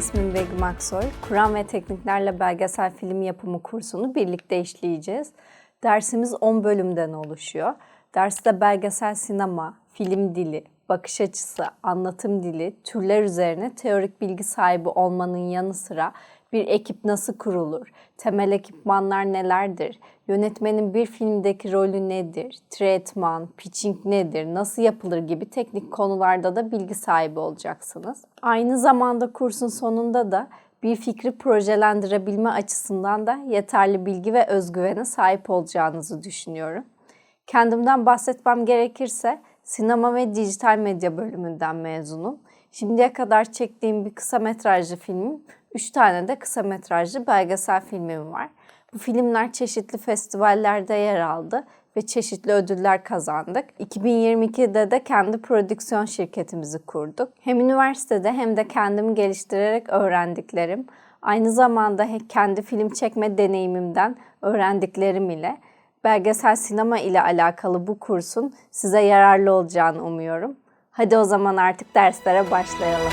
Ecem Aksoy. Kur'an ve tekniklerle belgesel film yapımı kursunu birlikte işleyeceğiz. Dersimiz 10 bölümden oluşuyor. Derste belgesel sinema, film dili, bakış açısı, anlatım dili, türler üzerine teorik bilgi sahibi olmanın yanı sıra bir ekip nasıl kurulur, temel ekipmanlar nelerdir, yönetmenin bir filmdeki rolü nedir, tretman, pitching nedir, nasıl yapılır gibi teknik konularda da bilgi sahibi olacaksınız. Aynı zamanda kursun sonunda da bir fikri projelendirebilme açısından da yeterli bilgi ve özgüvene sahip olacağınızı düşünüyorum. Kendimden bahsetmem gerekirse sinema ve dijital medya bölümünden mezunum. Şimdiye kadar çektiğim bir kısa metrajlı filmim, 3 tane de kısa metrajlı belgesel filmim var. Bu filmler çeşitli festivallerde yer aldı ve çeşitli ödüller kazandık. 2022'de de kendi prodüksiyon şirketimizi kurduk. Hem üniversitede hem de kendimi geliştirerek öğrendiklerim, aynı zamanda kendi film çekme deneyimimden öğrendiklerim ile belgesel sinema ile alakalı bu kursun size yararlı olacağını umuyorum. Hadi o zaman artık derslere başlayalım.